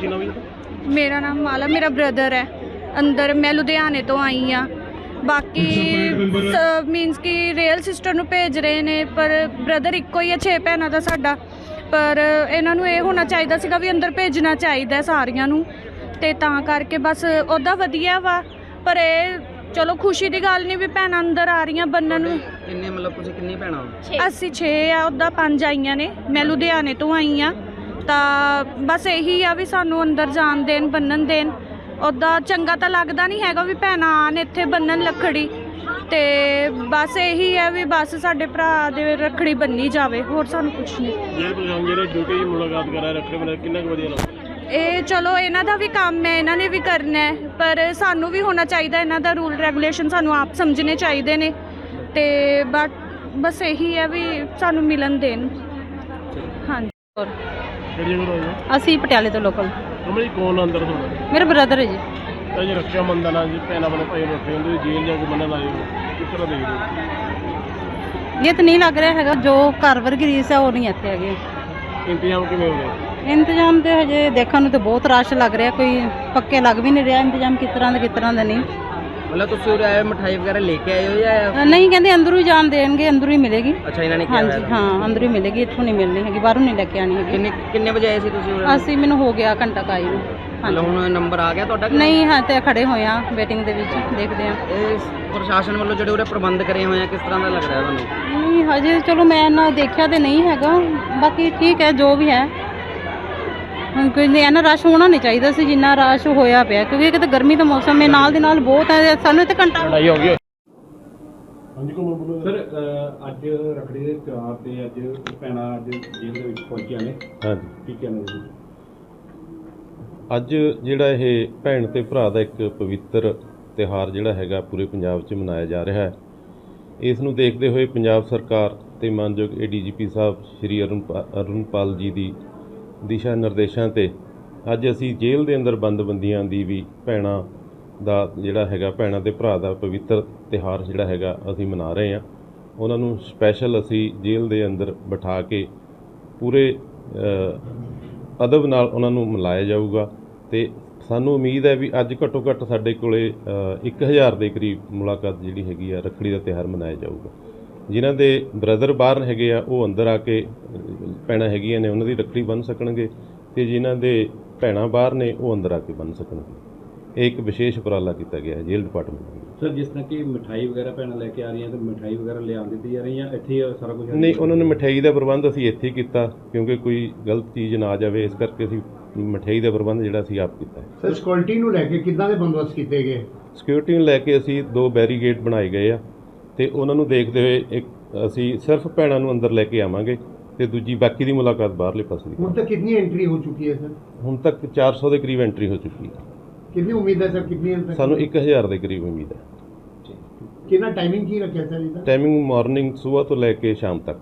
ਕੀ ਨਾਮ ਹੈ ਜੀ ਮੇਰਾ ਨਾਮ ਮਾਲਾ ਮੇਰਾ ਬ੍ਰਦਰ ਹੈ। ਅੰਦਰ ਮੈਂ ਲੁਧਿਆਣੇ ਤੋਂ ਆਈ ਆ ਬਾਕੀ ਮੀਨਸ ਕਿ ਰੀਅਲ ਸਿਸਟਰ ਨੂੰ ਭੇਜ ਰਹੇ ਨੇ ਪਰ ਬ੍ਰਦਰ ਇੱਕੋ ਹੀ ਹੈ ਛੇ ਭੈਣਾਂ ਦਾ ਸਾਡਾ। ਪਰ ਇਹਨਾਂ ਨੂੰ ਇਹ ਹੋਣਾ ਚਾਹੀਦਾ ਸੀਗਾ ਵੀ ਅੰਦਰ ਭੇਜਣਾ ਚਾਹੀਦਾ ਹੈ ਸਾਰੀਆਂ ਨੂੰ। ਤੇ ਤਾਂ ਕਰਕੇ ਬਸ ਉਹਦਾ ਵਧੀਆ ਵਾ। ਪਰ ਇਹ ਚਲੋ ਖੁਸ਼ੀ ਦੀ ਗੱਲ ਨਹੀਂ ਵੀ ਭੈਣਾਂ ਅੰਦਰ ਆ ਰਹੀਆਂ ਬੰਨਣ ਨੂੰ। ਕਿੰਨੇ ਮਤਲਬ ਤੁਸੀਂ ਕਿੰਨੀ ਭੈਣਾਂ ਹੋ? ਅਸੀਂ 6 ਆ ਉਹਦਾ 5 ਆਈਆਂ ਨੇ। ਮੈਂ ਲੁਧਿਆਣੇ ਤੋਂ ਆਈ ਆ ਤਾਂ ਬਸ ਇਹੀ ਆ ਵੀ ਸਾਨੂੰ ਅੰਦਰ ਜਾਣ ਦੇਣ ਬੰਨਣ ਦੇਣ। ਉਹਦਾ ਚੰਗਾ ਤਾਂ ਲੱਗਦਾ ਨਹੀਂ ਹੈਗਾ ਵੀ ਭੈਣਾਂ ਆਣ ਇੱਥੇ ਬੰਨਣ ਲੱਖੜੀ ਤੇ ਬਸ ਇਹੀ ਹੈ ਵੀ ਬਸ ਸਾਡੇ ਭਰਾ ਦੇ ਰੱਖੜੀ ਬੰਨੀ ਜਾਵੇ ਹੋਰ ਸਾਨੂੰ ਕੁਝ ਨਹੀਂ। ਜਿਹੜੇ ਤੁਸੀਂ ਜਿਹੜੇ ਡਿਊਟੀ ਦੀ ਮੁਲਾਕਾਤ ਕਰਾ ਰੱਖੇ ਬਣਾ ਕਿੰਨਾ ਕੁ ਵਧੀਆ ਲੱਗਦਾ? ਇਹ ਚਲੋ ਇਹਨਾਂ ਦਾ ਵੀ ਕੰਮ ਹੈ ਇਹਨਾਂ ਨੇ ਵੀ ਕਰਨਾ ਹੈ ਪਰ ਸਾਨੂੰ ਵੀ ਹੋਣਾ ਚਾਹੀਦਾ ਇਹਨਾਂ ਦਾ ਰੂਲ ਰੈਗੂਲੇਸ਼ਨ ਸਾਨੂੰ ਆਪ ਸਮਝਣੇ ਚਾਹੀਦੇ ਨੇ। ਤੇ ਬਟ ਬਸ ਇਹੀ ਹੈ ਵੀ ਸਾਨੂੰ ਮਿਲਣ ਦੇਣ। ਹਾਂਜੀ ਕਿਹੜੀ ਜਗ੍ਹਾ ਹੋਇਆ ਅਸੀਂ ਪਟਿਆਲੇ ਤੋਂ ਲੋਕਲ। ਅਮਰੀ ਕੌਣ ਅੰਦਰ ਹੋਣਾ ਮੇਰੇ ਬ੍ਰਦਰ ਹੈ ਜੀ। ਇਹ ਜੇ ਰੱਖਿਆ ਬੰਧਨ ਆ ਜੀ ਭੈਣਾਂ ਬਣੇ ਭਾਈ ਰੱਖੇ ਹੁੰਦੇ ਜੇਲ੍ਹ ਜਾ ਕੇ ਬੰਨਣ ਆਏ ਹੋ ਕਿਸ ਤਰ੍ਹਾਂ ਦੇਖਦੇ ਹੋ? ਇਹ ਤਾਂ ਨਹੀਂ ਲੱਗ ਰਿਹਾ ਹੈਗਾ ਜੋ ਘਰ ਵਰਗੀ ਰੀਸ ਹੈ ਉਹ ਨਹੀਂ ਇੱਥੇ ਹੈਗੀ। ਇੰਤਜ਼ਾਮ ਕਿਵੇਂ ਹੋ ਰਿਹਾ ਇੰਤਜ਼ਾਮ ਤੇ ਹਜੇ ਦੇਖਣ ਨੂੰ ਤੇ ਬਹੁਤ ਰਸ਼ ਲੱਗ ਰਿਹਾ ਕੋਈ ਪੱਕੇ ਲੱਗ ਵੀ ਨਹੀਂ ਰਿਹਾ ਇੰਤਜ਼ਾਮ ਕਿਸ ਤਰ੍ਹਾਂ ਦਾ ਕਿਸ ਤਰ੍ਹਾਂ ਦਾ ਨਹੀਂ। ਮਤਲਬ ਤੁਸੀਂ ਉਰੇ ਆਏ ਹੋ, ਮਠਾਈ ਵਗੈਰਾ ਲੈ ਕੇ ਆਏ ਹੋ ਜਾਂ ਅ, ਨਹੀਂ ਕਹਿੰਦੇ ਅੰਦਰੋਂ ਹੀ ਜਾਣ ਦੇਣਗੇ ਅੰਦਰੋਂ ਹੀ ਮਿਲੇਗੀ। ਅੱਛਾ ਇਹਨਾਂ ਨੇ ਕਿਹਾ ਹਾਂਜੀ ਹੋਇਆ ਹਾਂ ਅੰਦਰੋਂ ਹੀ ਮਿਲੇਗੀ ਇੱਥੋਂ ਨਹੀਂ ਮਿਲਣੀ ਹੈਗੀ ਬਾਹਰੋਂ ਨਹੀਂ ਲੈ ਕੇ ਆਣੀ ਹੈਗੀ। ਕਿੰਨੇ ਕਿੰਨੇ ਵਜੇ ਆਏ ਸੀ ਤੁਸੀਂ ਉਰੇ? ਅਸੀਂ ਮੈਨੂੰ ਹੋ ਗਿਆ ਘੰਟਾ ਕਾਈ ਨੂੰ। ਮਤਲਬ ਹਾਂਜੀ। ਹੁਣ ਨੰਬਰ ਆ ਗਿਆ ਤੁਹਾਡਾ ਕਿ ਨਹੀਂ ਹਾਂ ਤੇ ਖੜੇ ਹੋਏ ਆ ਵੇਟਿੰਗ ਦੇ ਵਿੱਚ ਦੇਖਦੇ ਆ ਇਹ ਪ੍ਰਸ਼ਾਸਨ ਵੱਲੋਂ ਜਿਹੜੇ ਉਰੇ ਪ੍ਰਬੰਧ ਕਰੇ ਹੋਏ ਆ ਕਿਸ ਤਰ੍ਹਾਂ ਦਾ ਲੱਗ ਰਿਹਾ ਤੁਹਾਨੂੰ? ਨਹੀਂ ਹਜੇ ਚਲੋ ਮੈਂ ਨਾ ਦੇਖਿਆ ਤੇ ਨਹੀਂ ਹੈਗਾ ਬਾਕੀ ਠੀਕ ਹੈ ਜੋ ਵੀ ਹੈ। ਕੋਈ ਨਹੀਂ ਇੰਨਾ ਰਸ਼ ਹੋਣਾ ਨਹੀਂ ਚਾਹੀਦਾ ਸੀ ਜਿੰਨਾ ਰਸ਼ ਹੋਇਆ ਪਿਆ ਕਿਉਂਕਿ ਇੱਕ ਤਾਂ ਗਰਮੀ ਦਾ ਮੌਸਮ ਹੈ ਨਾਲ ਦੇ ਨਾਲ ਬਹੁਤ ਹੈ ਸਾਨੂੰ ਇੱਥੇ ਘੰਟਾ ਲੜਾਈ ਹੋ ਗਈ ਹਾਂਜੀ ਕੋਮਲ ਬੋਲੋ ਸਰ ਅੱਜ ਰੱਖੜੀ ਦੇ ਤਿਉਹਾਰ ਤੇ ਅੱਜ ਭੈਣਾਂ ਅੱਜ ਜੇਲ੍ਹ ਦੇ ਵਿੱਚ ਪਹੁੰਚੀਆਂ ਨੇ। ਹਾਂਜੀ। ਕੀ ਕਹਿਣਾ ਜੀ ਅੱਜ ਜਿਹੜਾ ਇਹ ਭੈਣ ਤੇ ਭਰਾ ਦਾ ਇੱਕ ਪਵਿੱਤਰ ਤਿਉਹਾਰ ਜਿਹੜਾ ਹੈਗਾ ਪੂਰੇ ਪੰਜਾਬ 'ਚ ਮਨਾਇਆ ਜਾ ਰਿਹਾ ਹੈ। ਇਸ ਨੂੰ ਦੇਖਦੇ ਹੋਏ ਪੰਜਾਬ ਸਰਕਾਰ ਤੇ ਮਾਨਯੋਗ ਏਡੀਜੀਪੀ ਸਾਹਿਬ ਸ਼੍ਰੀ ਅਰੁਣ ਅਰੁਣਪਾਲ ਜੀ ਦੀ ਦਿਸ਼ਾ ਨਿਰਦੇਸ਼ਾਂ ਤੇ। ਅੱਜ ਅਸੀਂ ਜੇਲ੍ਹ ਦੇ ਅੰਦਰ ਬੰਦ ਬੰਦੀਆਂ ਦੀ ਵੀ ਭੈਣਾਂ ਦਾ ਜਿਹੜਾ ਹੈਗਾ ਭੈਣਾਂ ਤੇ ਭਰਾ ਦਾ ਪਵਿੱਤਰ ਤਿਉਹਾਰ ਜਿਹੜਾ ਹੈਗਾ ਅਸੀਂ ਮਨਾ ਰਹੇ ਹਾਂ। ਉਹਨਾਂ ਨੂੰ ਸਪੈਸ਼ਲ ਅਸੀਂ ਜੇਲ੍ਹ ਦੇ ਅੰਦਰ ਬਿਠਾ ਕੇ ਪੂਰੇ ਅਦਬ ਨਾਲ ਉਹਨਾਂ ਨੂੰ ਮਿਲਾਇਆ ਜਾਊਗਾ ਤੇ ਸਾਨੂੰ ਉਮੀਦ ਹੈ ਵੀ ਅੱਜ ਘੱਟੋ ਘੱਟ ਸਾਡੇ ਕੋਲੇ ਅ, 1000 ਦੇ ਕਰੀਬ ਮੁਲਾਕਾਤ ਜਿਹੜੀ ਹੈਗੀ ਆ ਰੱਖੜੀ ਦਾ ਤਿਉਹਾਰ ਮਨਾਇਆ ਜਾਊਗਾ। ਜਿਨ੍ਹਾਂ ਦੇ ਬ੍ਰਦਰ ਬਾਹਰ ਹੈਗੇ ਆ ਉਹ ਅੰਦਰ ਆ ਕੇ ਭੈਣਾਂ ਹੈਗੀਆਂ ਨੇ ਉਹਨਾਂ ਦੀ ਰੱਖੜੀ ਬੰਨ੍ਹ ਸਕਣਗੇ ਤੇ ਜਿਨ੍ਹਾਂ ਦੇ ਭੈਣਾਂ ਬਾਹਰ ਨੇ ਉਹ ਅੰਦਰ ਆ ਕੇ ਬੰਨ੍ਹ ਸਕਣਗੇ। ਇਹ ਇੱਕ ਵਿਸ਼ੇਸ਼ ਉਪਰਾਲਾ ਕੀਤਾ ਗਿਆ ਹੈ ਜੇਲ੍ਹ ਡਿਪਾਰਟਮੈਂਟ ਵੱਲੋਂ। ਸਰ ਜਿਸ ਤਰ੍ਹਾਂ ਕਿ ਮਿਠਾਈ ਵਗੈਰਾ ਭੈਣਾਂ ਲੈ ਕੇ ਆ ਰਹੀਆਂ ਤੇ ਮਿਠਾਈ ਵਗੈਰਾ ਲਿਆ ਦਿੱਤੀ ਜਾ ਰਹੀ ਹੈ ਇੱਥੇ ਹੀ ਸਾਰਾ ਕੁਝ ਨਹੀਂ ਉਹਨਾਂ ਨੇ ਮਠਿਆਈ ਦਾ ਪ੍ਰਬੰਧ ਅਸੀਂ ਇੱਥੇ ਹੀ ਕੀਤਾ ਕਿਉਂਕਿ ਕੋਈ ਗਲਤ ਚੀਜ਼ ਨਾ ਆ ਜਾਵੇ ਇਸ ਕਰਕੇ ਅਸੀਂ ਮਠਿਆਈ ਦਾ ਪ੍ਰਬੰਧ ਜਿਹੜਾ ਅਸੀਂ ਆਪ ਕੀਤਾ ਹੈ। ਸਰ ਸਿਕਿਉਰਿਟੀ ਨੂੰ ਲੈ ਕੇ ਕਿੱਦਾਂ ਦੇ ਬੰਦੋਬਸਤ ਕੀਤੇ ਗਏ? ਸਿਕਿਉਰਿਟੀ ਨੂੰ ਲੈ ਕੇ ਅਸੀਂ ਦੋ ਬੈਰੀਗੇਡ ਬਣਾਏ ਗਏ ਆ ਤੇ ਉਹਨਾਂ ਨੂੰ ਦੇਖਦੇ ਹੋਏ ਇੱਕ ਅਸੀਂ ਸਿਰਫ ਭੈਣਾਂ ਨੂੰ ਅੰਦਰ ਲੈ ਕੇ ਆਵਾਂਗੇ। ਤੇ ਦੂਜੀ ਬਾਕੀ ਦੀ ਮੁਲਾਕਾਤ ਬਾਹਰਲੇ ਪਾਸੇ ਦੀ ਹੁਣ ਤੱਕ ਕਿੰਨੀ ਐਂਟਰੀ ਹੋ ਚੁੱਕੀ ਹੈ ਸਰ? ਹੁਣ ਤੱਕ 400 ਦੇ ਕਰੀਬ ਐਂਟਰੀ ਹੋ ਚੁੱਕੀ ਹੈ। ਕਿੰਨੀ ਉਮੀਦ ਹੈ ਸਰ? ਕਿੰਨੀ ਤੱਕ? ਸਾਨੂੰ 1000 ਦੇ ਕਰੀਬ ਉਮੀਦ ਹੈ। ਕਿੰਨਾ ਟਾਈਮਿੰਗ ਕੀ ਰੱਖਿਆ ਸਰ ਇਹਦਾ? ਟਾਈਮਿੰਗ ਮਾਰਨਿੰਗ ਸਵੇਰ ਤੋਂ ਲੈ ਕੇ ਸ਼ਾਮ ਤੱਕ।